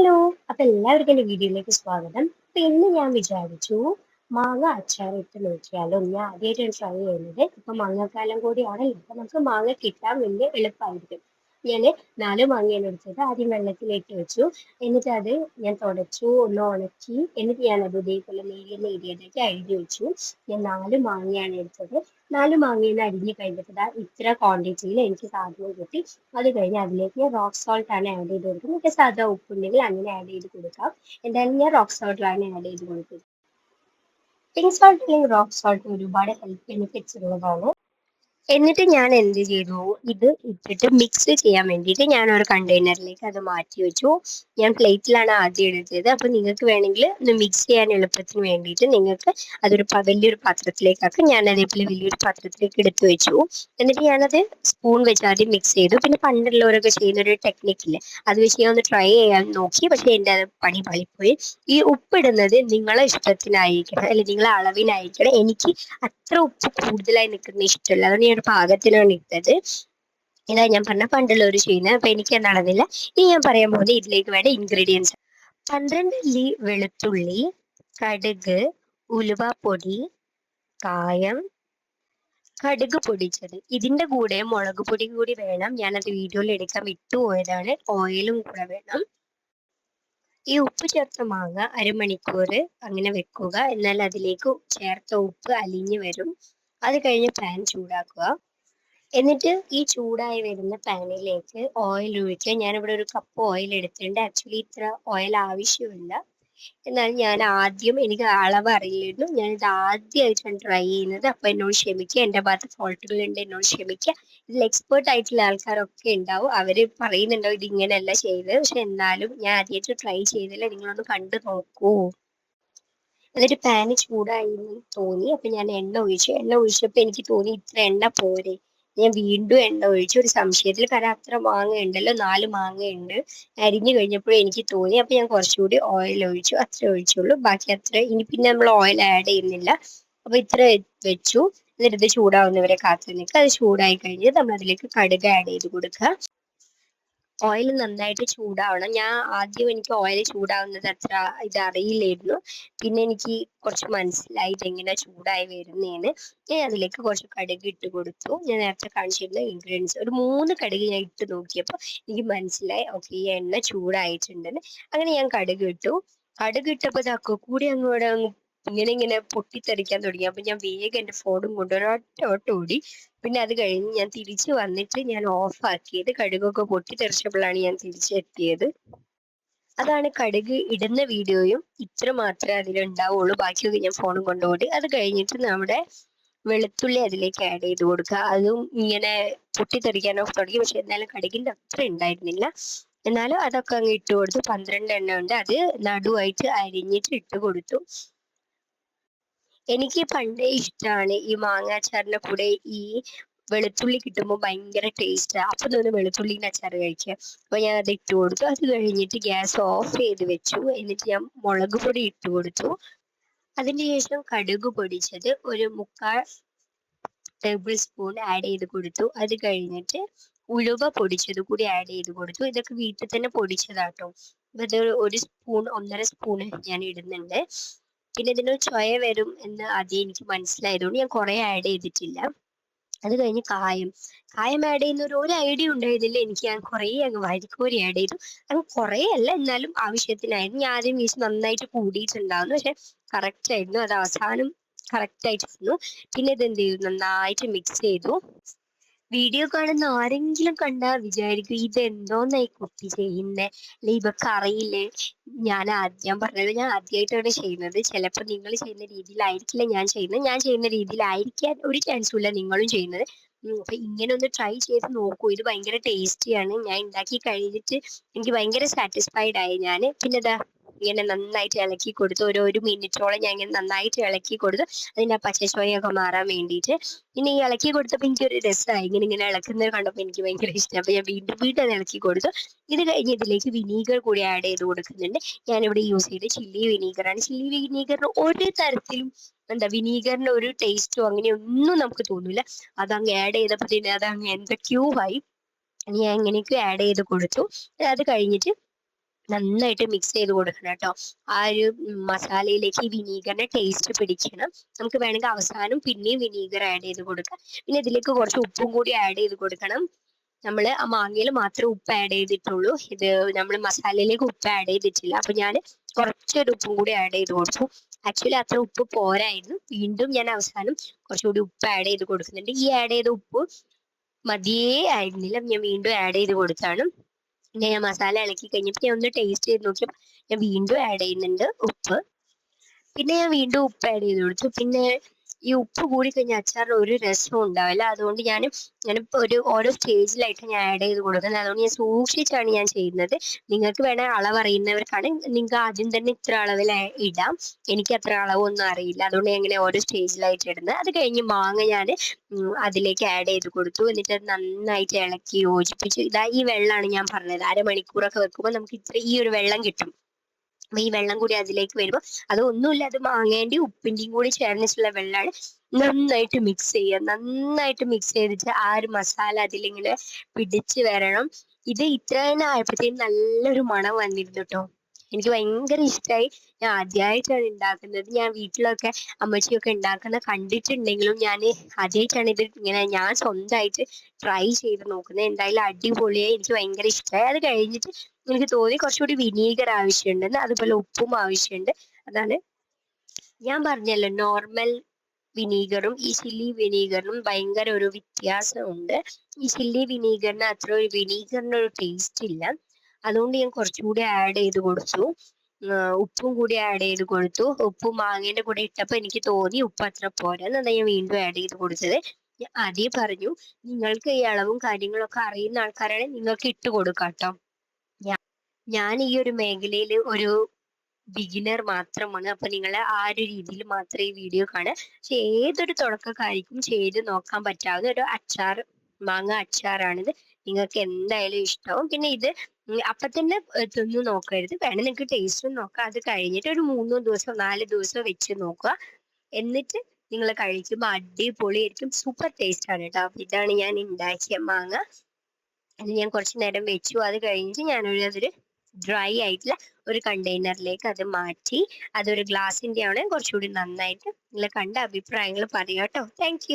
Hello അപ്പൊ എല്ലാവർക്കും എന്റെ വീഡിയോയിലേക്ക് സ്വാഗതം. ഇന്ന് ഞാൻ വിചാരിച്ചു മാങ്ങ അച്ചാർ ഇട്ട് നോക്കിയാലോ. ഞാൻ ആദ്യമായിട്ടാണ് ട്രൈ ചെയ്യുന്നത്. ഇപ്പൊ മാങ്ങാക്കാലം കൂടിയാണല്ലോ. അപ്പൊ നമുക്ക് മാങ്ങ കിട്ടാൻ വലിയ എളുപ്പമായിരിക്കും ഞാൻ നാല് മാങ്ങയാണ് എടുത്തത് ആദ്യം വെള്ളത്തിലിട്ട് വെച്ചു. എന്നിട്ട് അത് ഞാൻ തുടച്ചു ഒന്ന് ഉണക്കി. എന്നിട്ട് ഞാൻ അത് ഇതേപോലെ നേരിയ നേരിയതൊക്കെ അരിഞ്ഞു വെച്ചു. ഞാൻ നാല് മാങ്ങയാണ് എടുത്തത്. നാല് മാങ്ങയിൽ നിന്ന് അരിഞ്ഞു കഴിഞ്ഞപ്പോൾ ഇത്ര ക്വാണ്ടിറ്റിയിൽ എനിക്ക് സാധനം കിട്ടി. അത് കഴിഞ്ഞ് അതിലേക്ക് ഞാൻ റോക്ക് സോൾട്ട് ആണ് ആഡ് ചെയ്ത് കൊടുക്കുന്നത് എനിക്ക് സാധാ ഉപ്പുണ്ടെങ്കിൽ അങ്ങനെ ആഡ് ചെയ്ത് കൊടുക്കാം. എന്തായാലും ഞാൻ റോക്ക് സോൾട്ടിലാണ് ആഡ് ചെയ്ത് കൊടുക്കുന്നത് പിങ്ക് സോൾട്ട് അല്ലെങ്കിൽ റോക്ക് സോൾട്ട് ഒരുപാട് ഹെൽത്ത് ബെനിഫിറ്റ്സ് ഉള്ളതാണ്. എന്നിട്ട് ഞാൻ എന്ത് ചെയ്തു ഇത് ഇട്ടിട്ട് മിക്സ് ചെയ്യാൻ വേണ്ടിയിട്ട് ഞാൻ ഒരു കണ്ടെയ്നറിലേക്ക് അത് മാറ്റി വെച്ചു. ഞാൻ പ്ലേറ്റിലാണ് ആദ്യം എടുത്തത്. അപ്പൊ നിങ്ങൾക്ക് വേണമെങ്കിൽ ഒന്ന് മിക്സ് ചെയ്യാൻ എളുപ്പത്തിന് വേണ്ടിയിട്ട് നിങ്ങൾക്ക് അതൊരു വലിയൊരു പാത്രത്തിലേക്കാക്കാം. ഞാൻ അതേപോലെ വലിയൊരു പാത്രത്തിലേക്ക് എടുത്തു വെച്ചു. എന്നിട്ട് ഞാനത് സ്പൂൺ വെച്ച് ആദ്യം മിക്സ് ചെയ്തു. പിന്നെ പണ്ടുള്ളവരൊക്കെ ചെയ്യുന്ന ഒരു ടെക്നിക്കില്ലേ അത് വെച്ച് ഞാൻ ഒന്ന് ട്രൈ ചെയ്യാൻ നോക്കി. പക്ഷെ എന്റെ അത് പണി പളിപ്പോയി. ഈ ഉപ്പിടുന്നത് നിങ്ങളെ ഇഷ്ടത്തിനായിരിക്കണം. അല്ലെങ്കിൽ നിങ്ങളെ അളവിനായിരിക്കണം. എനിക്ക് അത്ര ഉപ്പ് കൂടുതലായി നിൽക്കുന്ന ഇഷ്ടമല്ല. അതുകൊണ്ട് ഒരു പാകത്തിനാണ് ഇട്ടത്. ഇതാ ഞാൻ പറഞ്ഞ പണ്ടുള്ള ഒരു ചെയ്യുന്നത് അപ്പൊ എനിക്ക് എന്താണെന്നില്ല ഇനി ഞാൻ പറയാൻ പോകുന്നത് ഇതിലേക്ക് വേണ്ട ഇൻഗ്രീഡിയൻസ് പന്ത്രണ്ട് അല്ലി വെളുത്തുള്ളി കടുക് ഉലുവാപ്പൊടി കായം കടുക് പൊടിച്ചത്. ഇതിന്റെ കൂടെ മുളക് പൊടി കൂടി വേണം. ഞാനത് വീഡിയോയിൽ എടുക്കാൻ വിട്ടുപോയതാണ് ഓയിലും കൂടെ വേണം. ഈ ഉപ്പ് ചേർത്ത മാങ്ങ അരമണിക്കൂർ അങ്ങനെ വെക്കുക. എന്നാൽ അതിലേക്ക് ചേർത്ത ഉപ്പ് അലിഞ്ഞു വരും. അത് കഴിഞ്ഞ് പാൻ ചൂടാക്കുക. എന്നിട്ട് ഈ ചൂടായി വരുന്ന പാനിലേക്ക് ഓയിൽ ഒഴിക്കുക. ഞാനിവിടെ ഒരു കപ്പ് ഓയിൽ എടുത്തിട്ടുണ്ട്. ആക്ച്വലി ഇത്ര ഓയിൽ ആവശ്യമില്ല. എന്നാൽ ഞാൻ ആദ്യം എനിക്ക് അളവ് അറിയില്ലായിരുന്നു. ഇത് ആദ്യമായിട്ടാണ് ട്രൈ ചെയ്യുന്നത്. അപ്പൊ എന്നോട് ക്ഷമിക്കുക. എന്റെ ഭാഗത്ത് ഫോൾട്ടുകളുണ്ട് എന്നോട് ക്ഷമിക്കുക. ഇതിൽ എക്സ്പേർട്ട് ആയിട്ടുള്ള ആൾക്കാരൊക്കെ ഉണ്ടാവും. അവർ പറയുന്നുണ്ടാവും ഇത് ഇങ്ങനെയല്ല ചെയ്തത്. പക്ഷെ എന്നാലും ഞാൻ ആദ്യമായിട്ട് ട്രൈ ചെയ്തില്ല നിങ്ങളൊന്ന് കണ്ടു നോക്കൂ. എന്നിട്ട് പാന് ചൂടായിരുന്നു തോന്നി. അപ്പൊ ഞാൻ എണ്ണ ഒഴിച്ചു. എണ്ണ ഒഴിച്ചപ്പോ എനിക്ക് തോന്നി ഇത്ര എണ്ണ പോരെ. ഞാൻ വീണ്ടും എണ്ണ ഒഴിച്ചു. ഒരു സംശയത്തിൽ കാരണം അത്ര മാങ്ങ ഉണ്ടല്ലോ നാല് മാങ്ങ ഉണ്ട് അരിഞ്ഞു കഴിഞ്ഞപ്പോഴും എനിക്ക് തോന്നി. അപ്പൊ ഞാൻ കുറച്ചുകൂടി ഓയിൽ ഒഴിച്ചു. അത്ര ഒഴിച്ചുള്ളൂ. ബാക്കി അത്ര ഇനി പിന്നെ നമ്മൾ ഓയിൽ ആഡ് ചെയ്യുന്നില്ല. അപ്പൊ ഇത്ര വെച്ചു. എന്നിട്ട് ചൂടാവുന്നവരെ കാത്തു നിൽക്കുക. അത് ചൂടായി കഴിഞ്ഞ് നമ്മൾ അതിലേക്ക് കടുക് ആഡ് ചെയ്ത് കൊടുക്കുക. ഓയിൽ നന്നായിട്ട് ചൂടാവണം. ഞാൻ ആദ്യം എനിക്ക് ഓയിൽ ചൂടാവുന്നത് അത്ര ഇത് അറിയില്ലായിരുന്നു പിന്നെ എനിക്ക് കുറച്ച് മനസ്സിലായി എങ്ങനെ ചൂടായി വരുന്നേന്ന്. ഞാൻ അതിലേക്ക് കുറച്ച് കടുക് ഇട്ട് കൊടുത്തു. ഞാൻ നേരത്തെ കാണിച്ചിരുന്ന ഇൻഗ്രീഡിയൻസ് ഒരു മൂന്ന് കടുക് ഞാൻ ഇട്ട് നോക്കിയപ്പോൾ എനിക്ക് മനസ്സിലായി ഓക്കെ ഈ എണ്ണ ചൂടായിട്ടുണ്ടെന്ന്. അങ്ങനെ ഞാൻ കടുക് ഇട്ടു. കടുക് ഇട്ടപ്പോൾ ഇതൊക്കെ കൂടി അങ്ങോട്ട് അങ്ങ് ഇങ്ങനെ ഇങ്ങനെ പൊട്ടിത്തെറിക്കാൻ തുടങ്ങി. അപ്പൊ ഞാൻ വേഗം എന്റെ ഫോണും കൊണ്ട് ഒരൊറ്റ ഓട്ടം ഓടി. പിന്നെ അത് കഴിഞ്ഞ് ഞാൻ തിരിച്ചു വന്നിട്ട് ഞാൻ ഓഫ് ആക്കിയത്. കടുകൊക്കെ പൊട്ടിത്തെറിച്ചപ്പോഴാണ് ഞാൻ തിരിച്ചെത്തിയത് അതാണ് കടുക് ഇടുന്ന വീഡിയോയും ഇത്ര മാത്രമേ അതിലുണ്ടാവുള്ളൂ. ബാക്കിയൊക്കെ ഞാൻ ഫോണും കൊണ്ടുപോയി അത് കഴിഞ്ഞിട്ട് നമ്മുടെ വെളുത്തുള്ളി അതിലേക്ക് ആഡ് ചെയ്ത് കൊടുക്കുക. അതും ഇങ്ങനെ പൊട്ടിത്തെറിക്കാനൊക്കെ തുടങ്ങി. പക്ഷെ എന്നാലും കടുകിന്റെ അത്ര ഉണ്ടായിരുന്നില്ല. എന്നാലും അതൊക്കെ അങ്ങ് ഇട്ട് കൊടുത്തു. പന്ത്രണ്ട് എണ്ണ ഉണ്ട്. അത് നടുവായിട്ട് അരിഞ്ഞിട്ട് ഇട്ട് കൊടുത്തു. എനിക്ക് പണ്ടേ ഇഷ്ടമാണ് ഈ മാങ്ങാച്ചാറിന്റെ കൂടെ ഈ വെളുത്തുള്ളി കിട്ടുമ്പോൾ ഭയങ്കര ആണ് അപ്പൊ തോന്നുന്നു വെളുത്തുള്ളിന്റെ അച്ചാർ കഴിക്കുക അപ്പൊ ഞാൻ അത് ഇട്ട് കൊടുത്തു. അത് കഴിഞ്ഞിട്ട് ഗ്യാസ് ഓഫ് ചെയ്ത് വെച്ചു. എന്നിട്ട് ഞാൻ മുളക് പൊടി ഇട്ട് കൊടുത്തു. അതിന് ശേഷം കടുക് പൊടിച്ചത് ഒരു മുക്കാൽ ടേബിൾ സ്പൂൺ ആഡ് ചെയ്ത് കൊടുത്തു. അത് കഴിഞ്ഞിട്ട് ഉലുവ പൊടിച്ചത് കൂടി ആഡ് ചെയ്ത് കൊടുത്തു. ഇതൊക്കെ വീട്ടിൽ തന്നെ പൊടിച്ചതാട്ടോ. ഇത് ഒരു സ്പൂൺ ഒന്നര സ്പൂൺ ഞാൻ ഇടുന്നുണ്ട്. പിന്നെ ഇതിനൊരു ചൊയ വരും എന്ന് ആദ്യം എനിക്ക് മനസ്സിലായതുകൊണ്ട് ഞാൻ കുറെ ആഡ് ചെയ്തിട്ടില്ല. അത് കഴിഞ്ഞ് കായം. കായം ആഡ് ചെയ്യുന്ന ഒരു ഒരു ഐഡിയ ഉണ്ടായിരുന്നില്ല എനിക്ക് ഞാൻ കുറേ അങ്ങ് വരിക്കോരി ആഡ് ചെയ്തു. അങ്ങ് കുറേ അല്ല എന്നാലും ആവശ്യത്തിനായിരുന്നു. ഞാൻ ആദ്യം വീശ് നന്നായിട്ട് കൂടിയിട്ടുണ്ടായിരുന്നു. പക്ഷെ കറക്റ്റ് ആയിരുന്നു. അത് അവസാനം കറക്റ്റ് ആയിട്ട് വന്നു പിന്നെ ഇത് എന്ത് ചെയ്തു? നന്നായിട്ട് മിക്സ് ചെയ്തു. വീഡിയോ കാണുന്ന ആരെങ്കിലും കണ്ടാ വിചാരിക്കും ഇത് എന്തോന്നായി കുട്ടി ചെയ്യുന്നേ? അല്ലെ ഇവക്ക് അറിയില്ലേ ഞാൻ ആദ്യം ഞാൻ പറഞ്ഞത് ഞാൻ ആദ്യമായിട്ടാണ് ചെയ്യുന്നത്. ചിലപ്പോൾ നിങ്ങൾ ചെയ്യുന്ന രീതിയിലായിരിക്കില്ല ഞാൻ ചെയ്യുന്നത്. ഞാൻ ചെയ്യുന്ന രീതിയിലായിരിക്കാൻ ഒരു ചാൻസും ഇല്ല നിങ്ങളും ചെയ്യുന്നത്. അപ്പൊ ഇങ്ങനെ ഒന്ന് ട്രൈ ചെയ്ത് നോക്കൂ. ഇത് ഭയങ്കര ടേസ്റ്റിയാണ് ഞാൻ ഉണ്ടാക്കി കഴിഞ്ഞിട്ട് എനിക്ക് ഭയങ്കര സാറ്റിസ്ഫൈഡ് ആയി ഞാൻ പിന്നെ ഇതാ ഇങ്ങനെ നന്നായിട്ട് ഇളക്കി കൊടുത്ത്. ഒരു ഒരു മിനിറ്റോളം ഞാൻ ഇങ്ങനെ നന്നായിട്ട് ഇളക്കി കൊടുത്ത്. അതിന്റെ ആ പച്ചച്ചോയൊക്കെ മാറാൻ വേണ്ടിയിട്ട്. പിന്നെ ഈ ഇളക്കി കൊടുത്തപ്പോൾ എനിക്ക് ഒരു രസമായി. ഇങ്ങനെ ഇങ്ങനെ ഇളക്കുന്നത് കണ്ടപ്പോൾ എനിക്ക് ഭയങ്കര ഇഷ്ടം അപ്പോൾ ഞാൻ വീണ്ടും വീണ്ടും അത് ഇളക്കി കൊടുത്തു. ഇത് കഴിഞ്ഞ് ഇതിലേക്ക് വിനീഗർ കൂടി ആഡ് ചെയ്ത് കൊടുക്കുന്നുണ്ട്. ഞാനിവിടെ യൂസ് ചെയ്ത് ചില്ലി വിനീഗറാണ്. ചില്ലി വിനീഗറിന് ഒരു തരത്തിലും എന്താ വിനീഗറിന്റെ ഒരു ടേസ്റ്റോ അങ്ങനെ ഒന്നും നമുക്ക് തോന്നില്ല അതങ്ങ് ആഡ് ചെയ്തപ്പോൾ പിന്നെ അതങ്ങ് എന്തൊക്കെയോ ആയി. ഞാൻ എങ്ങനെയൊക്കെയോ ആഡ് ചെയ്ത് കൊടുത്തു. അത് കഴിഞ്ഞിട്ട് നന്നായിട്ട് മിക്സ് ചെയ്ത് കൊടുക്കണം കേട്ടോ ആ ഒരു മസാലയിലേക്ക് ഈ വിനീഗറിന്റെ ടേസ്റ്റ് പിടിക്കണം. നമുക്ക് വേണമെങ്കിൽ അവസാനം പിന്നെയും വിനീഗർ ആഡ് ചെയ്ത് കൊടുക്കാം. പിന്നെ ഇതിലേക്ക് കുറച്ച് ഉപ്പും കൂടി ആഡ് ചെയ്ത് കൊടുക്കണം. നമ്മൾ ആ മാങ്ങയിൽ മാത്രം ഉപ്പ് ആഡ് ചെയ്തിട്ടുള്ളൂ. ഇത് നമ്മൾ മസാലയിലേക്ക് ഉപ്പ് ആഡ് ചെയ്തിട്ടില്ല. അപ്പൊ ഞാൻ കുറച്ചൊരു ഉപ്പും കൂടി ആഡ് ചെയ്ത് കൊടുത്തു. ആക്ച്വലി അത്ര ഉപ്പ് പോരായിരുന്നു. വീണ്ടും ഞാൻ അവസാനം കുറച്ചുകൂടി ഉപ്പ് ആഡ് ചെയ്ത് കൊടുക്കുന്നുണ്ട്. ഈ ആഡ് ചെയ്ത ഉപ്പ് മതിയേ ആയിരുന്നില്ല. ഞാൻ വീണ്ടും ആഡ് ചെയ്ത് കൊടുത്താണ്. ഞാൻ മസാല ഇളക്കി കഴിഞ്ഞപ്പോൾ ഞാൻ ഒന്ന് ടേസ്റ്റ് ചെയ്ത് നോക്കിയപ്പോൾ ഞാൻ വീണ്ടും ആഡ് ചെയ്യുന്നുണ്ട് ഉപ്പ്. പിന്നെ ഞാൻ വീണ്ടും ഉപ്പ് ആഡ് ചെയ്ത് കൊടുത്തു. പിന്നെ ഈ ഉപ്പ് കൂടി കഴിഞ്ഞാൽ അച്ചാറിന് ഒരു രസം ഉണ്ടാവില്ല. അതുകൊണ്ട് ഞാൻ ഞാൻ ഒരു ഓരോ സ്റ്റേജിലായിട്ട് ഞാൻ ആഡ് ചെയ്ത് കൊടുക്കുന്നത്. അതുകൊണ്ട് ഞാൻ സൂക്ഷിച്ചാണ് ഞാൻ ചെയ്യുന്നത്. നിങ്ങൾക്ക് വേണേൽ അളവ് അറിയുന്നവർക്കാണ് നിങ്ങൾക്ക് ആദ്യം തന്നെ ഇത്ര അളവിൽ ഇടാം. എനിക്ക് അത്ര അളവൊന്നും അറിയില്ല. അതുകൊണ്ട് ഞാൻ ഇങ്ങനെ ഓരോ സ്റ്റേജിലായിട്ട് ഇടുന്നത്. അത് കഴിഞ്ഞ് മാങ്ങ ഞാൻ അതിലേക്ക് ആഡ് ചെയ്ത് കൊടുത്തു. എന്നിട്ട് അത് നന്നായിട്ട് ഇളക്കി യോജിപ്പിച്ചു. ഇതാ ഈ വെള്ളമാണ് ഞാൻ പറഞ്ഞത്. അരമണിക്കൂറൊക്കെ വെക്കുമ്പോൾ നമുക്ക് ഇത്ര ഈ ഒരു വെള്ളം കിട്ടും. അപ്പൊ ഈ വെള്ളം കൂടി അതിലേക്ക് വരുമ്പോൾ അത് ഒന്നുമില്ല അത് മാങ്ങേന്റെയും ഉപ്പിന്റെയും കൂടി ചേർന്നിട്ടുള്ള വെള്ളമാണ് നന്നായിട്ട് മിക്സ് ചെയ്യുക. നന്നായിട്ട് മിക്സ് ചെയ്തിട്ട് ആ ഒരു മസാല അതിലിങ്ങനെ പിടിച്ച് വരണം. ഇത് ഇത്ര തന്നെ ആയപ്പോഴത്തേക്കും നല്ലൊരു മണം വന്നിരുന്നു കേട്ടോ എനിക്ക് ഭയങ്കര ഇഷ്ടമായി ഞാൻ ആദ്യമായിട്ടാണ് ഉണ്ടാക്കുന്നത് ഞാൻ വീട്ടിലൊക്കെ അമ്മച്ചിയൊക്കെ ഉണ്ടാക്കുന്ന കണ്ടിട്ടുണ്ടെങ്കിലും ഞാൻ ആദ്യമായിട്ടാണ് ഇത് ഇങ്ങനെ ഞാൻ സ്വന്തമായിട്ട് ട്രൈ ചെയ്ത് നോക്കുന്നത്. എന്തായാലും അടിപൊളിയായി. എനിക്ക് ഭയങ്കര ഇഷ്ടമായി അത് കഴിഞ്ഞിട്ട് എനിക്ക് തോന്നി കുറച്ചുകൂടി വിനീഗർ ആവശ്യമുണ്ടെന്ന്. അതുപോലെ ഉപ്പും ആവശ്യമുണ്ട്. അതാണ് ഞാൻ പറഞ്ഞല്ലോ നോർമൽ വിനീഗറും ഈ ചില്ലി വിനീഗറിനും ഭയങ്കര ഒരു വ്യത്യാസമുണ്ട് ഈ ചില്ലി വിനീഗറിന് അത്ര ഒരു വിനീഗറിന് ഒരു ടേസ്റ്റ് ഇല്ല. അതുകൊണ്ട് ഞാൻ കുറച്ചുകൂടി ആഡ് ചെയ്ത് കൊടുത്തു. ഉപ്പും കൂടി ആഡ് ചെയ്ത് കൊടുത്തു. ഉപ്പ് മാങ്ങേന്റെ കൂടെ ഇട്ടപ്പോൾ എനിക്ക് തോന്നി ഉപ്പ് അത്ര പോരാ എന്നാ ഞാൻ വീണ്ടും ആഡ് ചെയ്ത് കൊടുത്തത്. ഞാൻ ആദ്യം പറഞ്ഞു നിങ്ങൾക്ക് ഈ അളവും കാര്യങ്ങളൊക്കെ അറിയുന്ന ആൾക്കാരാണെങ്കിൽ നിങ്ങൾക്ക് ഇട്ട് കൊടുക്കാം കേട്ടോ ഞാൻ ഈ ഒരു മേഖലയിൽ ഒരു ബിഗിനർ മാത്രമാണ്. അപ്പൊ നിങ്ങൾ ആ ഒരു രീതിയിൽ മാത്രമേ ഈ വീഡിയോ കാണുക. പക്ഷെ ഏതൊരു തുടക്കക്കാരിക്കും ചെയ്ത് നോക്കാൻ പറ്റാവുന്ന ഒരു അച്ചാർ മാങ്ങ അച്ചാറാണിത്. നിങ്ങൾക്ക് എന്തായാലും ഇഷ്ടവും. പിന്നെ ഇത് അപ്പൊ തന്നെ തിന്ന് നോക്കരുത്. വേണം നിങ്ങൾക്ക് ടേസ്റ്റും നോക്കാം. അത് കഴിഞ്ഞിട്ട് ഒരു മൂന്നോ ദിവസം നാല് ദിവസം വെച്ച് നോക്കുക. എന്നിട്ട് നിങ്ങൾ കഴിക്കുമ്പോൾ അടിപൊളിയായിരിക്കും. സൂപ്പർ ടേസ്റ്റ് ആണ് കേട്ടോ. ഇതാണ് ഞാൻ ഉണ്ടാക്കിയ മാങ്ങ. അത് ഞാൻ കുറച്ച് നേരം വെച്ചു. അത് കഴിഞ്ഞിട്ട് ഞാനൊരു അതൊരു ഡ്രൈ ആയിട്ടുള്ള ഒരു കണ്ടെയ്നറിലേക്ക് അത് മാറ്റി. അതൊരു ഗ്ലാസിന്റെ ആണ് കുറച്ചുകൂടി നന്നായിട്ട് നിങ്ങൾ കണ്ട അഭിപ്രായങ്ങൾ പറയാം കേട്ടോ. താങ്ക്